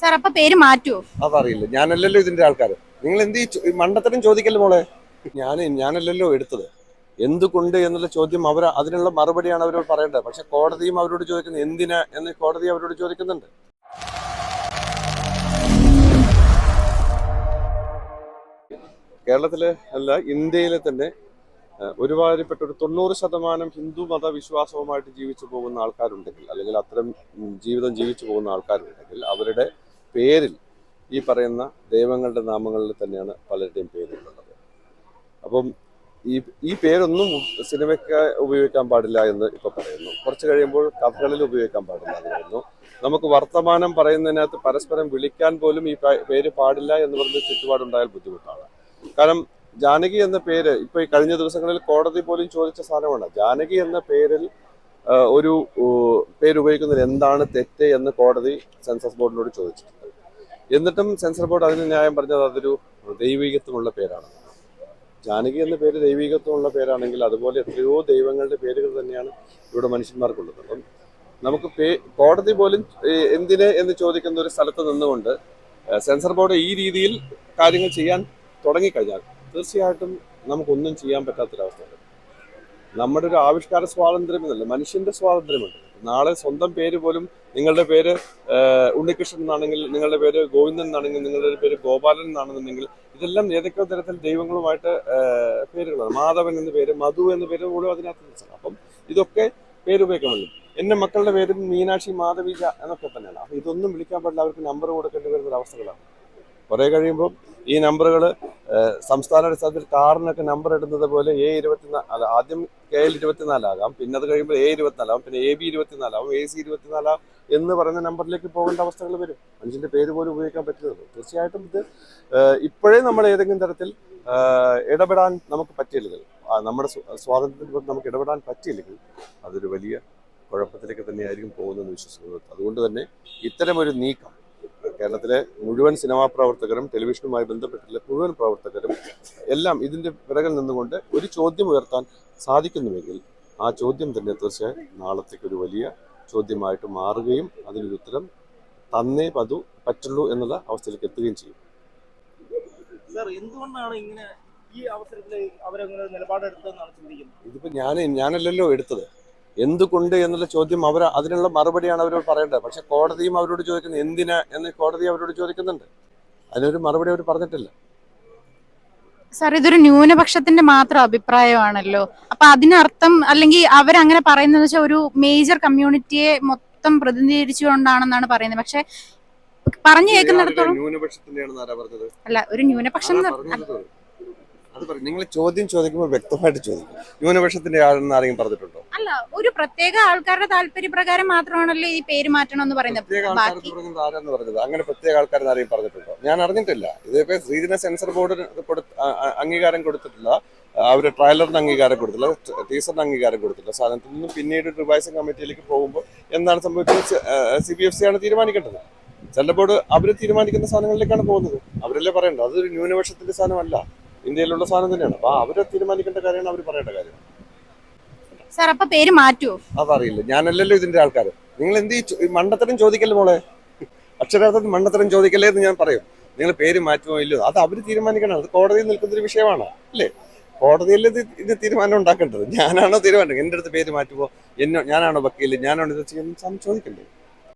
Sir അപ്പൊ പേര് മാറ്റുവോ? അതറിയില്ല. ഞാനല്ലല്ലോ ഇതിന്റെ ആൾക്കാർ നിങ്ങൾ എന്ത് മണ്ടത്തരം ചോദിക്കല്ലോ മോളെ? ഞാൻ ഞാനല്ലല്ലോ എടുത്തത്. എന്തുകൊണ്ട് എന്നുള്ള ചോദ്യം അവർ അതിനുള്ള മറുപടിയാണ് അവരോട് പറയേണ്ടത്. പക്ഷെ കോടതിയും അവരോട് ചോദിക്കുന്നത് എന്തിനാ എന്ന് കോടതി അവരോട് ചോദിക്കുന്നുണ്ട്. ഇന്ത്യയിലെ തന്നെ ഒരുമാതിരിപ്പെട്ട ഒരു തൊണ്ണൂറ് ശതമാനം ഹിന്ദു മത വിശ്വാസവുമായിട്ട് ജീവിച്ചു പോകുന്ന ആൾക്കാരുണ്ടെങ്കിൽ അല്ലെങ്കിൽ അത്തരം ജീവിതം ജീവിച്ചു പോകുന്ന ആൾക്കാരുണ്ടെങ്കിൽ അവരുടെ പേരിൽ ഈ പറയുന്ന ദൈവങ്ങളുടെ നാമങ്ങളിൽ തന്നെയാണ് പലരുടെയും പേരുള്ളത് അപ്പം ഈ ഈ പേരൊന്നും സിനിമയ്ക്ക് ഉപയോഗിക്കാൻ പാടില്ല എന്ന് ഇപ്പൊ പറയുന്നു. കുറച്ച് കഴിയുമ്പോൾ കഥകളിൽ ഉപയോഗിക്കാൻ പാടില്ല എന്ന് പറയുന്നു. നമുക്ക് വർത്തമാനം പറയുന്നതിനകത്ത് പരസ്പരം വിളിക്കാൻ പോലും ഈ പേര് പാടില്ല എന്ന് പറഞ്ഞ ചുറ്റുപാടുണ്ടായാൽ ബുദ്ധിമുട്ടാണ്. കാരണം ജാനകി എന്ന പേര് ഇപ്പൊ ഈ കഴിഞ്ഞ ദിവസങ്ങളിൽ കോടതി പോലും ചോദിച്ച സാധനമാണ്. ജാനകി എന്ന പേരിൽ ഒരു പേര് ഉപയോഗിക്കുന്നതിൽ എന്താണ് തെറ്റ് എന്ന് കോടതി സെൻസസ് ബോർഡിനോട് ചോദിച്ചിട്ടുണ്ട്. എന്നിട്ടും സെൻസർ ബോർഡ് അതിന് ന്യായം പറഞ്ഞത് അതൊരു ദൈവികത്വമുള്ള പേരാണ്. ജാനകി എന്ന പേര് ദൈവികത്വമുള്ള പേരാണെങ്കിൽ അതുപോലെ എത്രയോ ദൈവങ്ങളുടെ പേരുകൾ തന്നെയാണ് ഇവിടെ മനുഷ്യന്മാർക്കുള്ളത്. അപ്പം നമുക്ക് പേ കോടതി പോലും എന്തിന് എന്ന് ചോദിക്കുന്ന ഒരു സ്ഥലത്ത് നിന്നുകൊണ്ട് സെൻസർ ബോർഡ് ഈ രീതിയിൽ കാര്യങ്ങൾ ചെയ്യാൻ തുടങ്ങിക്കഴിഞ്ഞാൽ തീർച്ചയായിട്ടും നമുക്കൊന്നും ചെയ്യാൻ പറ്റാത്തൊരവസ്ഥയാണ് നമ്മുടെ ഒരു ആവിഷ്കാര സ്വാതന്ത്ര്യം എന്നല്ല മനുഷ്യന്റെ സ്വാതന്ത്ര്യമുണ്ട്. നാളെ സ്വന്തം പേര് പോലും നിങ്ങളുടെ പേര് ഉണ്ണികൃഷ്ണൻ എന്നാണെങ്കിൽ നിങ്ങളുടെ പേര് ഗോവിന്ദൻ എന്നാണെങ്കിൽ നിങ്ങളുടെ പേര് ഗോപാലൻ എന്നാണെന്നുണ്ടെങ്കിൽ ഇതെല്ലാം ഏതൊക്കെ തരത്തിൽ ദൈവങ്ങളുമായിട്ട് പേരുകളാണ്. മാധവൻ എന്ന പേര് മധു എന്ന പേര് പോലും അതിനകത്ത് അപ്പം ഇതൊക്കെ പേര് ഉപയോഗിക്കാൻ വേണ്ടി എന്റെ മക്കളുടെ പേരും മീനാക്ഷി മാധവിക എന്നൊക്കെ തന്നെയാണ്. അപ്പൊ ഇതൊന്നും വിളിക്കാൻ പാടില്ല. അവർക്ക് നമ്പർ കൊടുക്കേണ്ടി വരുന്ന ഒരു അവസ്ഥകളാണ്. കുറെ കഴിയുമ്പോൾ ഈ നമ്പറുകൾ സംസ്ഥാന അടിസ്ഥാനത്തിൽ കാറിനൊക്കെ നമ്പർ ഇടുന്നത് പോലെ എ ഇരുപത്തിനാല് അല്ല ആദ്യം കെ എൽ ഇരുപത്തിനാലാകാം പിന്നെ അത് കഴിയുമ്പോൾ എ ഇരുപത്തിനാലാകും പിന്നെ എ ബി ഇരുപത്തിനാലാകും എ സി ഇരുപത്തിനാലാകും എന്ന് പറയുന്ന നമ്പറിലേക്ക് പോകേണ്ട അവസ്ഥകൾ വരും. മനുഷ്യന്റെ പേര് പോലും ഉപയോഗിക്കാൻ പറ്റുന്നത് തീർച്ചയായിട്ടും ഇത് ഇപ്പോഴേ നമ്മൾ ഏതെങ്കിലും തരത്തിൽ ഇടപെടാൻ നമുക്ക് പറ്റിയില്ലെങ്കിൽ നമ്മുടെ സ്വാതന്ത്ര്യത്തിൽ നമുക്ക് ഇടപെടാൻ പറ്റിയില്ലെങ്കിൽ അതൊരു വലിയ കുഴപ്പത്തിലേക്ക് തന്നെയായിരിക്കും പോകുന്നതെന്ന് വിശ്വസിക്കുന്നത് അതുകൊണ്ട് തന്നെ ഇത്തരമൊരു നീക്കം കേരളത്തിലെ മുഴുവൻ സിനിമാ പ്രവർത്തകരും ടെലിവിഷനുമായി ബന്ധപ്പെട്ടുള്ള മുഴുവൻ പ്രവർത്തകരും എല്ലാം ഇതിന്റെ പിറകിൽ നിന്നുകൊണ്ട് ഒരു ചോദ്യം ഉയർത്താൻ സാധിക്കുന്നുവെങ്കിൽ ആ ചോദ്യം തന്നെ തീർച്ചയായും നാളത്തേക്ക് ഒരു വലിയ ചോദ്യമായിട്ട് മാറുകയും അതിനൊരു ഉത്തരം തന്നേ പതു പറ്റുള്ളൂ എന്നുള്ള അവസ്ഥയിലേക്ക് എത്തുകയും ചെയ്യും. സാർ എന്തുകൊണ്ടാണ് ഇങ്ങനെ ഈ അവസരത്തിൽ അവരങ്ങനെ നിലപാടെടുത്തതെന്നാണ് ചിന്തിക്കുന്നത്? ഇതിപ്പോ ഞാൻ ഞാനല്ലല്ലോ എടുത്തത്. എന്തുകൊണ്ട് എന്നുള്ള ചോദ്യം അവർ അതിനുള്ള മറുപടിയാണ് അവരോട് പറയേണ്ടത്. പക്ഷെ കോടതിയും അവരോട് ചോദിക്കുന്നത് എന്തിനാ എന്ന് കോടതി അവരോട് ചോദിക്കുന്നുണ്ട്. അതിനൊരു മറുപടി അവർ പറഞ്ഞിട്ടില്ല. സാർ ഇതൊരു ന്യൂനപക്ഷത്തിന്റെ മാത്രം അഭിപ്രായമാണല്ലോ. അപ്പൊ അതിനർത്ഥം അല്ലെങ്കിൽ അവരങ്ങനെ പറയുന്നത് വെച്ചാൽ ഒരു മേജർ കമ്മ്യൂണിറ്റിയെ മൊത്തം പ്രതിനിധീകരിച്ചുകൊണ്ടാണെന്നാണ് പറയുന്നത്. പക്ഷെ പറഞ്ഞു കേൾക്കുന്നിടത്തോളം അല്ല ഒരു ന്യൂനപക്ഷം? അത് പറയും നിങ്ങൾ ചോദ്യം ചോദിക്കുമ്പോൾ വ്യക്തമായിട്ട് ചോദിക്കും. ന്യൂനപക്ഷത്തിന്റെ ആളെന്ന് ആരെങ്കിലും പറഞ്ഞിട്ടുണ്ടോ? അല്ല ഒരു പ്രത്യേക ആൾക്കാരുടെ താല്പര്യപ്രകാരം മാത്രമാണല്ലോ ഈ പേര് മാറ്റണം എന്ന് പറയുന്നത്. പ്രത്യേക ബാക്കി പറഞ്ഞത് ആരാന്ന് പറഞ്ഞത്? അങ്ങനെ പ്രത്യേക ആൾക്കാരെന്ന് ആരെയും പറഞ്ഞിട്ടുണ്ടോ? ഞാൻ അറിഞ്ഞിട്ടില്ല. ഇതിപ്പോ ശ്രീജന സെൻസർ ബോർഡ് അംഗീകാരം കൊടുത്തിട്ടില്ല. അവർ ട്രയലറിന് അംഗീകാരം കൊടുത്തില്ല ടീച്ചറിന് അംഗീകാരം കൊടുത്തില്ല. സാധനത്തിൽ നിന്നും പിന്നീട് റിവൈസിംഗ് കമ്മിറ്റിയിലേക്ക് പോകുമ്പോൾ എന്താണ് സംഭവിച്ചത് സി ബി എഫ് സി ആണ് തീരുമാനിക്കേണ്ടത്. സെൻട്രൽ ബോർഡ് അവർ തീരുമാനിക്കുന്ന സാധനങ്ങളിലേക്കാണ് പോകുന്നത്. അവരല്ലേ പറയണ്ടത് അതൊരു ന്യൂനപക്ഷത്തിന്റെ സാധനമല്ല. ഇന്ത്യയിലുള്ള സാധനം തന്നെയാണ്. അപ്പൊ അവരെ തീരുമാനിക്കേണ്ട കാര്യമാണ് അവർ പറയേണ്ട കാര്യം. സാർ അപ്പൊ പേര് മാറ്റുമോ അതറിയില്ല. ഞാനല്ലല്ലോ ഇതിന്റെ ആൾക്കാർ നിങ്ങൾ എന്ത് മണ്ടത്തരം ചോദിക്കല്ലേ മോളെ? അക്ഷരാർത്ഥത്തിൽ മണ്ടത്തരം ചോദിക്കല്ലേ എന്ന് ഞാൻ പറയും. നിങ്ങൾ പേര് മാറ്റുമോ ഇല്ലയോ? അത് അവർ തീരുമാനിക്കണം. അത് കോടതിയിൽ നിൽക്കുന്ന ഒരു വിഷയമാണ്. അല്ലേ? കോടതിയിൽ ഇത് ഇത് തീരുമാനം ഉണ്ടാക്കേണ്ടത്? ഞാനാണോ തീരുമാനം? എന്റെ അടുത്ത് പേര് മാറ്റുമോ എന്നോ ഞാനാണോ വക്കീൽ ഞാനാണോ ഇത് ചെയ്യുന്നത്? ചോദിക്കണ്ടേ?